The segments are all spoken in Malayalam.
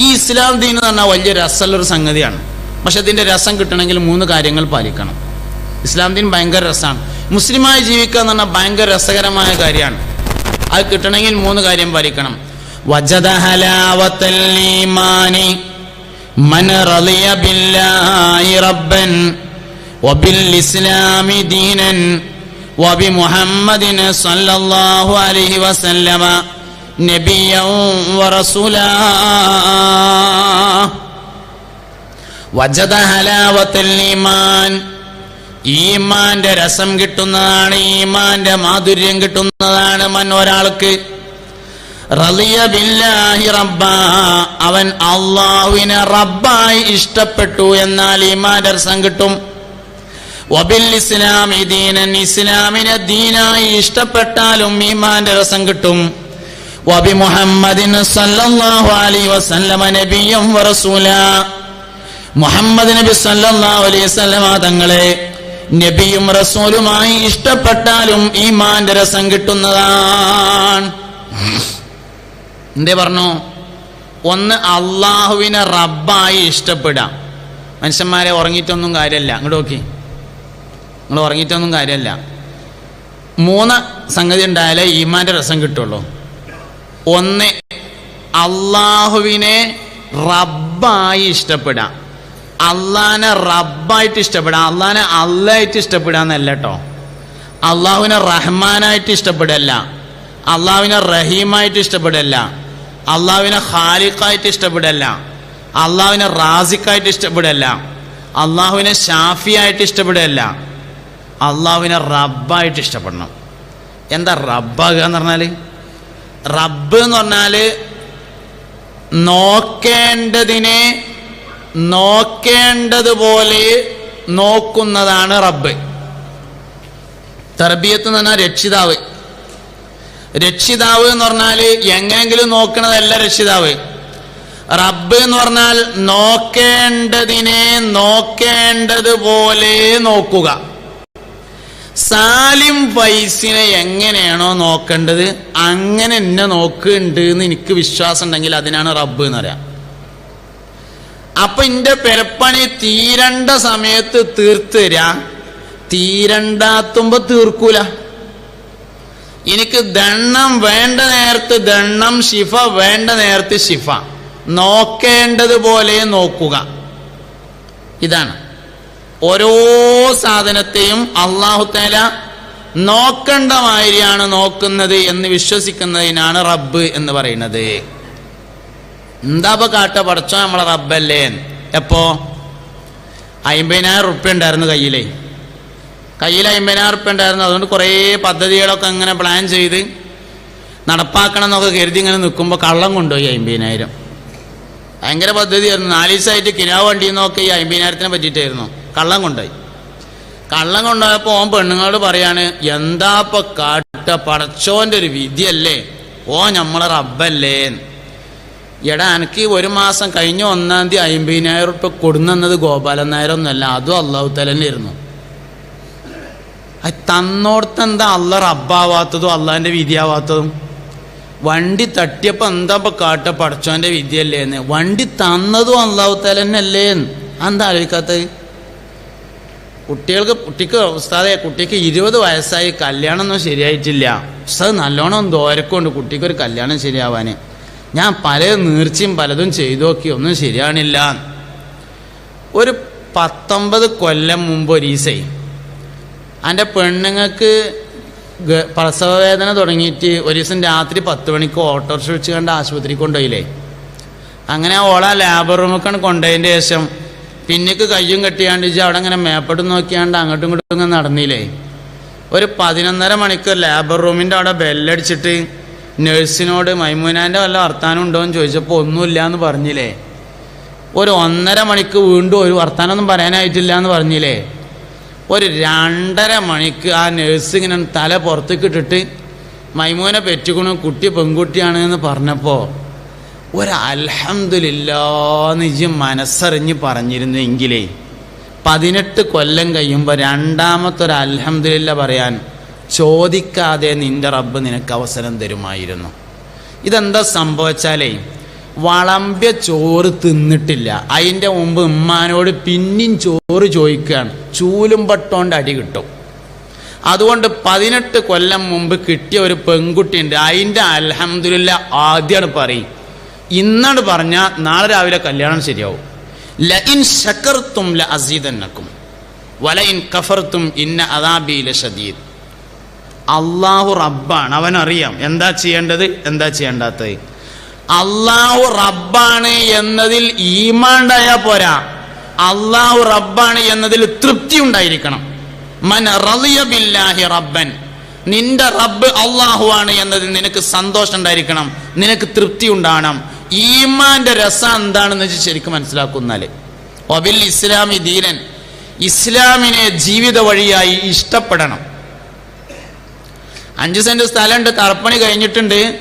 ഈ ഇസ്ലാം ദീൻ എന്ന് പറഞ്ഞാൽ വലിയ രസമുള്ളൊരു സംഗതിയാണ്. പക്ഷെ അതിന്റെ രസം കിട്ടണമെങ്കിൽ മൂന്ന് കാര്യങ്ങൾ പാലിക്കണം. ഇസ്ലാം ദീൻ ഭയങ്കര രസമാണ്. മുസ്ലിമായി ജീവിക്കുക എന്ന് പറഞ്ഞാൽ ഭയങ്കര രസകരമായ കാര്യമാണ്. അത് കിട്ടണമെങ്കിൽ മൂന്ന് കാര്യം പാലിക്കണം. വജദ ഹലാവത്തൽ ഈമാനി من رضي بالله ربا وبالإسلام دينا وبمحمد صلى الله عليه وسلم نبيا ورسولا വജദ ഹലാവത്തൽ ഈമാൻ ഈമാന്റെ രസം കിട്ടുന്നതാണ് ഈമാന്റെ മാധുര്യം കിട്ടുന്നതാണ് മൻ ഒരാൾക്ക് റളിയ ബില്ലാഹി റബ്ബ അവൻ അള്ളാഹുവിനെ റബ്ബായി ഇഷ്ടപ്പെട്ടു എന്നാൽ ഈമാന്റെ രസം കിട്ടും വബിൽ ഇസ്ലാമി ദീനൻ ഇസ്ലാമിനെ ദീനായി ഇഷ്ടപ്പെട്ടാലും ഈമാന്റെ രസം കിട്ടും മുഹമ്മദ് നബി സല്ലല്ലാഹു അലൈഹി വസല്ലമ തങ്ങളെ നബിയും റസൂലുമായി ഇഷ്ടപ്പെട്ടാലും ഈമാന്റെ രസം കിട്ടുന്നതാണ്. എന്തേ പറഞ്ഞു? ഒന്ന് അള്ളാഹുവിനെ റബ്ബായി ഇഷ്ടപ്പെടാം മനുഷ്യന്മാരെ ഉറങ്ങിയിട്ടൊന്നും കാര്യമല്ല അങ്ങോട്ട് നോക്കി. നിങ്ങൾ ഉറങ്ങിയിട്ടൊന്നും കാര്യമല്ല മൂന്ന് സംഗതി ഉണ്ടായാലേ ഈമാന്റെ രസം കിട്ടുള്ളൂ. ഒന്ന് അള്ളാഹുവിനെ റബ്ബായി ഇഷ്ടപ്പെടാം. അള്ളാനെ റബ്ബായിട്ട് ഇഷ്ടപ്പെടാം. അള്ളാഹിനെ അള്ളായിട്ട് ഇഷ്ടപ്പെടാന്നല്ല കേട്ടോ അള്ളാഹുവിനെ റഹ്മാനായിട്ട് ഇഷ്ടപ്പെടല്ല. അള്ളാഹുവിനെ റഹീമായിട്ട് ഇഷ്ടപ്പെടല്ല. അള്ളാഹുവിനെ ഖാലിഖായിട്ട് ഇഷ്ടപ്പെടല്ല. അള്ളാഹുവിനെ റാസിഖായിട്ട് ഇഷ്ടപ്പെടല്ല. അള്ളാഹുവിനെ ഷാഫിയായിട്ട് ഇഷ്ടപ്പെടല്ല. അള്ളാഹുവിനെ റബ്ബായിട്ട് ഇഷ്ടപ്പെടണം. എന്താ റബ്ബാകുക എന്ന് പറഞ്ഞാൽ റബ്ബ് എന്ന് പറഞ്ഞാൽ നോക്കേണ്ടതിനെ നോക്കേണ്ടതുപോലെ നോക്കുന്നതാണ് റബ്ബ്. തർബിയത്ത് എന്ന് പറഞ്ഞാൽ രക്ഷിതാവ്. രക്ഷിതാവ് എന്ന് പറഞ്ഞാൽ എങ്ങനെങ്കിലും നോക്കണതല്ല രക്ഷിതാവ്. റബ്ബ് എന്ന് പറഞ്ഞാൽ നോക്കേണ്ടതിനെ നോക്കേണ്ടതുപോലെ നോക്കുക. സാലിം വൈസിനെ എങ്ങനെയാണോ നോക്കേണ്ടത് അങ്ങനെ എന്നെ നോക്കുന്നുണ്ട് എന്ന് എനിക്ക് വിശ്വാസം ഉണ്ടെങ്കിൽ അതിനാണ് റബ്ബ് എന്ന് പറയാം. അപ്പൊ എന്റെ പെരപ്പണി തീരണ്ട സമയത്ത് തീർത്ത് തരാ. തീരണ്ടാത്തുമ്പോ തീർക്കൂല. എനിക്ക് ദണ്ണം വേണ്ട നേരത്ത് ദണ്ണം ശിഫ വേണ്ട നേരത്ത് ശിഫ. നോക്കേണ്ടതുപോലെ നോക്കുക. ഇതാണ്. ഓരോ സാധനത്തെയും അള്ളാഹു തേല നോക്കേണ്ട മാതിരിയാണ് നോക്കുന്നത് എന്ന് വിശ്വസിക്കുന്നതിനാണ് റബ്ബ് എന്ന് പറയുന്നത്. എന്താപ്പോ കാട്ട? പഠിച്ചോ നമ്മളെ റബ്ബല്ലേ? എപ്പോ? അമ്പതിനായിരം ഉറുപ്പ്യ ഉണ്ടായിരുന്നു കയ്യിലേ. കയ്യിൽ അമ്പതിനായിരം ഉറുപ്പ്യ ഉണ്ടായിരുന്നു. അതുകൊണ്ട് കുറേ പദ്ധതികളൊക്കെ അങ്ങനെ പ്ലാൻ ചെയ്ത് നടപ്പാക്കണം എന്നൊക്കെ കരുതി ഇങ്ങനെ നിൽക്കുമ്പോൾ കള്ളം കൊണ്ടുപോയി അമ്പതിനായിരം ഭയങ്കര പദ്ധതിയായിരുന്നു. നാല് ദിവസമായിട്ട് കിനാവ് വണ്ടി നോക്കി ഈ അമ്പതിനായിരത്തിനെ പറ്റിയിട്ടായിരുന്നു. കള്ളം കൊണ്ടുപോയി. കള്ളം കൊണ്ടുപോയപ്പോൾ ഓൻ പെണ്ണുങ്ങളോട് പറയാണ് എന്താ ഇപ്പൊ കാട്ട പടച്ചോന്റെ ഒരു വിധിയല്ലേ? ഓ നമ്മളെ റബ്ബല്ലേ? എടാ എനിക്ക് ഒരു മാസം കഴിഞ്ഞ ഒന്നാം തീയതി അമ്പതിനായിരം ഉറുപ്പ്യ കൊടുന്നത് ഗോപാലൻ നായരൊന്നുമല്ല അതും അള്ളാഹു തലന്നായിരുന്നു അത് തന്നോടത്ത് എന്താ അല്ല റബ്ബാവാത്തതും അള്ളാഹിന്റെ വിധിയാവാത്തതും? വണ്ടി തട്ടിയപ്പോ എന്താ ഇപ്പൊ കാട്ട പടച്ചോന്റെ വിധിയല്ലേന്ന്? വണ്ടി തന്നതും അള്ളാഹു തലന്നല്ലേ എന്താ ആലോചിക്കാത്തത്? കുട്ടികൾക്ക് കുട്ടിക്ക് ഉസ്താദെ കുട്ടിക്ക് ഇരുപത് വയസ്സായി കല്യാണമൊന്നും ശരിയായിട്ടില്ല. ഉസ്താദ് നല്ലോണം ദോരക്കുണ്ട് കുട്ടിക്ക് ഒരു കല്യാണം ശരിയാവാൻ ഞാൻ പല നീർച്ചയും പലതും ചെയ്തു നോക്കി ഒന്നും ശരിയാണില്ല. ഒരു പത്തൊമ്പത് കൊല്ലം മുമ്പ് ഒരു ഈസൈ. എന്റെ പെണ്ണുങ്ങൾക്ക് പ്രസവ വേദന തുടങ്ങിയിട്ട് ഒരു ദിവസം രാത്രി പത്ത് മണിക്ക് ഓട്ടോറിക്ഷ വെച്ച് കണ്ട് ആശുപത്രി കൊണ്ടുപോയില്ലേ. അങ്ങനെ ഓളാ ലാബർ റൂമൊക്കെ കൊണ്ടുപോയതിന്റെ ശേഷം പിന്നേക്ക് കയ്യും കെട്ടിയാണ്ട് ഇജ്ജ് അവിടെ ഇങ്ങനെ മേപ്പടും നോക്കിയാണ്ട് അങ്ങോട്ടും ഇങ്ങോട്ടും ഇങ്ങനെ നടന്നില്ലേ? ഒരു പതിനൊന്നര മണിക്കൂർ ലേബർ റൂമിന്റെ അവിടെ ബെല്ലടിച്ചിട്ട് നഴ്സിനോട് മൈമൂനാന്റെ വല്ല വർത്താനം ഉണ്ടോ? എന്ന് ചോദിച്ചപ്പോൾ ഒന്നുമില്ല എന്ന് പറഞ്ഞില്ലേ? ഒരു ഒന്നര മണിക്ക് വീണ്ടും ഒരു വർത്താനമൊന്നും പറയാനായിട്ടില്ല എന്ന് പറഞ്ഞില്ലേ? ഒരു രണ്ടര മണിക്ക് ആ നഴ്സ് ഇങ്ങനെ തല പുറത്തേക്ക് ഇട്ടിട്ട് മൈമൂനെ പെറ്റുക്കണു കുട്ടി പെൺകുട്ടിയാണ് എന്ന് പറഞ്ഞപ്പോൾ ഒരു അൽഹംദുലില്ലാന്ന് ഇജ്ജ് മനസ്സറിഞ്ഞ് പറഞ്ഞിരുന്നെങ്കിലേ പതിനെട്ട് കൊല്ലം കഴിയുമ്പോൾ രണ്ടാമത്തെ ഒരു അലഹമില്ല പറയാൻ ചോദിക്കാതെ നിന്റെ റബ്ബ് നിനക്ക് അവസരം തരുമായിരുന്നു. ഇതെന്താ സംഭവിച്ചാലേ വളമ്പ്യ ചോറ് തിന്നിട്ടില്ല. അതിന്റെ മുമ്പ് ഉമ്മാനോട് പിന്നെയും ചോറ് ചോദിക്കുകയാണ് ചൂലും പട്ടോണ്ട് അടി കിട്ടും. അതുകൊണ്ട് പതിനെട്ട് കൊല്ലം മുമ്പ് കിട്ടിയ ഒരു പെൺകുട്ടിയുണ്ട്. അതിന്റെ അലഹമില്ല ആദ്യമാണ് പറയും. ഇന്നാണ് പറഞ്ഞാൽ നാളെ രാവിലെ കല്യാണം ശരിയാവും. ല ഇൻ ശക്കർത്തും ല അസീതന്നക്കും വല ഇൻ കഫർത്തും ഇന്ന അദാബിയിലെ ഷദീദ് അള്ളാഹു റബ്ബാണ്. അവനറിയാം എന്താ ചെയ്യേണ്ടത് എന്താ ചെയ്യേണ്ടാത്തത്. അള്ളാഹു റബ്ബാണ് എന്നതിൽ ഈമാണ്ടായാൽ പോരാ. അള്ളാഹു റബ്ബാണ് എന്നതിൽ തൃപ്തി ഉണ്ടായിരിക്കണം. മൻ റളിയ ബില്ലാഹി റബ്ബൻ. നിന്റെ റബ്ബ് അള്ളാഹു ആണ് എന്നതിൽ നിനക്ക് സന്തോഷം ഉണ്ടായിരിക്കണം. നിനക്ക് തൃപ്തി ഉണ്ടാകണം ഈമാന്റെ രസം എന്താണെന്ന് വെച്ച് ശരിക്കും മനസ്സിലാക്കുന്നാൽ ഒബിൽ ഇസ്ലാമി ദീനൻ ഇസ്ലാമിനെ ജീവിത വഴിയായി ഇഷ്ടപ്പെടണം. അഞ്ച് സെന്റ് സ്ഥലമുണ്ട് തറപ്പണി കഴിഞ്ഞിട്ടുണ്ട്.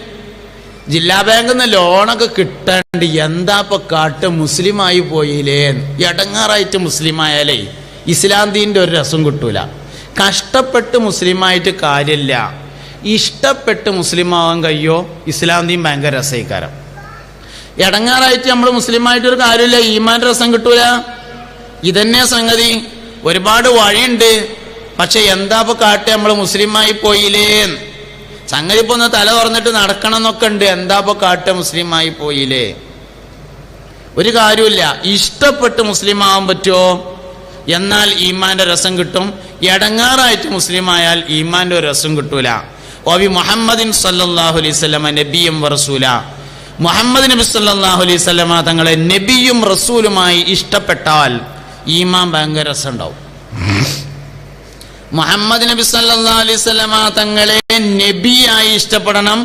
ജില്ലാ ബാങ്കിൽ നിന്ന് ലോണൊക്കെ കിട്ടാണ്ട് എന്താ ഇപ്പൊ കാട്ട് മുസ്ലിമായി പോയില്ലേ? എടങ്ങാറായിട്ട് മുസ്ലിമായാലേ ഇസ്ലാം ദീന്റെ ഒരു രസം കിട്ടൂല. കഷ്ടപ്പെട്ട് മുസ്ലിമായിട്ട് കാര്യമില്ല. ഇഷ്ടപ്പെട്ട് മുസ്ലിമാവാൻ കഴിയോ? ഇസ്ലാം ദീൻ ഭയങ്കര രസയിക്കാരം എടങ്ങാറായിട്ട് നമ്മൾ മുസ്ലിമായിട്ട് ഒരു കാര്യമില്ല. ഈമാൻ രസം കിട്ടൂല. ഇതന്നെ സംഗതി. ഒരുപാട് വഴിയുണ്ട്. പക്ഷെ എന്താ ഇപ്പൊ കാട്ടെ നമ്മൾ മുസ്ലിമായി പോയില്ലേ സംഗതി ഇപ്പൊ ഒന്ന് തല തുറന്നിട്ട് നടക്കണം എന്നൊക്കെ ഉണ്ട്. എന്താ ഇപ്പൊ കാട്ടെ മുസ്ലിമായി പോയില്ലേ? ഒരു കാര്യമില്ല. ഇഷ്ടപ്പെട്ട് മുസ്ലിം ആവാൻ പറ്റുമോ? എന്നാൽ ഈമാന്റെ രസം കിട്ടും. എടങ്ങാറായിട്ട് മുസ്ലിം ആയാൽ ഈമാന്റെ ഒരു രസം കിട്ടൂല. ഓവി മുഹമ്മദിൻ സല്ലല്ലാഹു അലൈഹി സ്വലമ നബിയും റസൂല. മുഹമ്മദ് നബി സല്ലാഹു അലൈഹി സ്വലമ തങ്ങളെ നബിയും റസൂലുമായി ഇഷ്ടപ്പെട്ടാൽ ഈമാൻ ഭയങ്കര രസം ഉണ്ടാവും മുഹമ്മദ് നബി സല്ലല്ലാഹു അലൈഹി സ്വലമ തങ്ങളെ നബിയായി ഇഷ്ടപ്പെടണം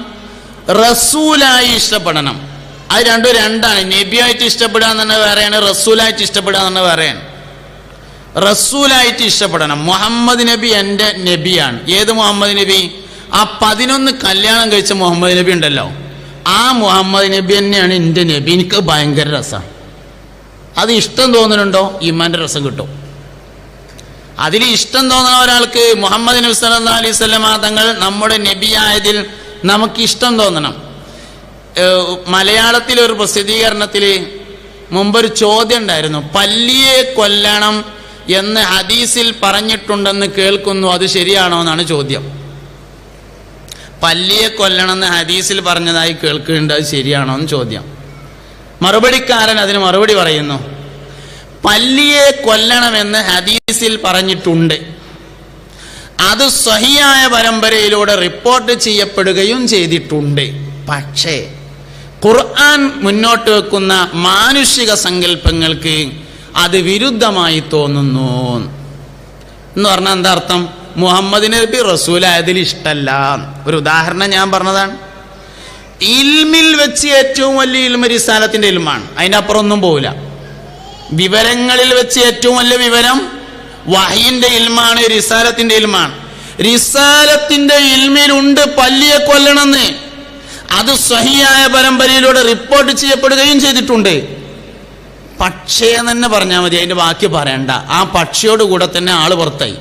റസൂലായി ഇഷ്ടപ്പെടണം. അത് രണ്ടും രണ്ടാണ്. നബിയായിട്ട് ഇഷ്ടപ്പെടുക എന്നെ വേറെയാണ് റസൂലായിട്ട് ഇഷ്ടപ്പെടുക എന്ന് വേറെയാണ്. റസൂലായിട്ട് ഇഷ്ടപ്പെടണം. മുഹമ്മദ് നബി എന്റെ നബിയാണ്. ഏത് മുഹമ്മദ് നബി? ആ പതിനൊന്ന് കല്യാണം കഴിച്ച മുഹമ്മദ് നബി ഉണ്ടല്ലോ. ആ മുഹമ്മദ് നബി തന്നെയാണ് എന്റെ നബി. എനിക്ക് ഭയങ്കര രസമാണ് അത് ഇഷ്ടം തോന്നുന്നുണ്ടോ? ഈമാന്റെ രസം കിട്ടും. അതിൽ ഇഷ്ടം തോന്നുന്ന ഒരാൾക്ക് മുഹമ്മദ് നബി സല്ല അലൈഹി തങ്ങൾ നമ്മുടെ നബിയായതിൽ നമുക്ക് ഇഷ്ടം തോന്നണം. മലയാളത്തിൽ ഒരു പ്രസിദ്ധീകരണത്തിൽ മുമ്പൊരു ചോദ്യം ഉണ്ടായിരുന്നു. പല്ലിയെ കൊല്ലണം എന്ന് ഹദീസിൽ പറഞ്ഞിട്ടുണ്ടെന്ന് കേൾക്കുന്നു. അത് ശരിയാണോ എന്നാണ് ചോദ്യം. പല്ലിയെ കൊല്ലണം എന്ന് ഹദീസിൽ പറഞ്ഞതായി കേൾക്കുന്നുണ്ട് അത് ശരിയാണോ എന്ന് ചോദ്യം. മറുപടിക്കാരൻ അതിന് മറുപടി പറയുന്നു പല്ലിയെ കൊല്ലണമെന്ന് ഹദീസിൽ പറഞ്ഞിട്ടുണ്ട്. അത് സഹിയായ പരമ്പരയിലൂടെ റിപ്പോർട്ട് ചെയ്യപ്പെടുകയും ചെയ്തിട്ടുണ്ട്. പക്ഷേ ഖുർആൻ മുന്നോട്ട് വെക്കുന്ന മാനുഷിക സങ്കല്പങ്ങൾക്ക് അത് വിരുദ്ധമായി തോന്നുന്നു. എന്ന് പറഞ്ഞാൽ എന്താ അർത്ഥം? മുഹമ്മദ് നബി റസൂലായതിൽ ഇഷ്ടല്ല. ഒരു ഉദാഹരണം ഞാൻ പറഞ്ഞതാണ്. ഇൽമിൽ വെച്ച് ഏറ്റവും വലിയ ഇൽമ റിസാലത്തിന്റെ ഇൽമാണ്. അതിനപ്പുറം ഒന്നും പോവില്ല. വിവരങ്ങളിൽ വെച്ച് ഏറ്റവും വലിയ വിവരം വഹയിന്റെ ഇൽമാണ് റിസാലത്തിന്റെ ഇൽമാണ്. റിസാലത്തിന്റെ ഇൽമിലുണ്ട് പല്ലിയെ കൊല്ലണമെന്ന്. അത് സ്വഹിയായ പരമ്പരയിലൂടെ റിപ്പോർട്ട് ചെയ്യപ്പെടുകയും ചെയ്തിട്ടുണ്ട്. പക്ഷേ തന്നെ പറഞ്ഞാൽ മതി അതിന്റെ ബാക്കി പറയണ്ട. ആ പക്ഷിയോട് കൂടെ തന്നെ ആൾ പുറത്തായി.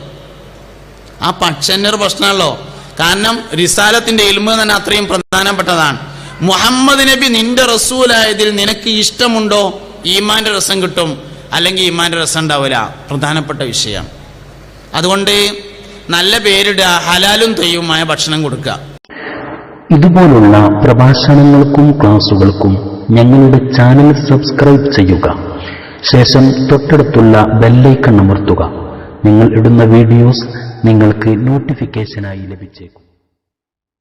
ആ പക്ഷന്റെ ഒരു പ്രശ്നമല്ലോ. കാരണം റിസാലത്തിന്റെ ഇൽമ തന്നെ അത്രയും പ്രധാനപ്പെട്ടതാണ്. മുഹമ്മദ് നബി നിന്റെ റസൂലായതിൽ നിനക്ക് ഇഷ്ടമുണ്ടോ? ഈമാന്റെ രസം കിട്ടും. അല്ലെങ്കിൽ ഈമാന്റെ രസം ഉണ്ടാവില്ല. പ്രധാനപ്പെട്ട വിഷയം. അതുകൊണ്ട് നല്ല പേരിടുക ഹലാലും തെയ്യവുമായ ഭക്ഷണം കൊടുക്കുക. ഇതുപോലുള്ള പ്രഭാഷണങ്ങൾക്കും ക്ലാസുകൾക്കും ഞങ്ങളുടെ ചാനൽ സബ്സ്ക്രൈബ് ചെയ്യുക. ശേഷം തൊട്ടടുത്തുള്ള ബെല്ലൈക്കൺ അമർത്തുക. നിങ്ങൾ ഇടുന്ന വീഡിയോസ് നിങ്ങൾക്ക് നോട്ടിഫിക്കേഷനായി ലഭിച്ചേക്കും.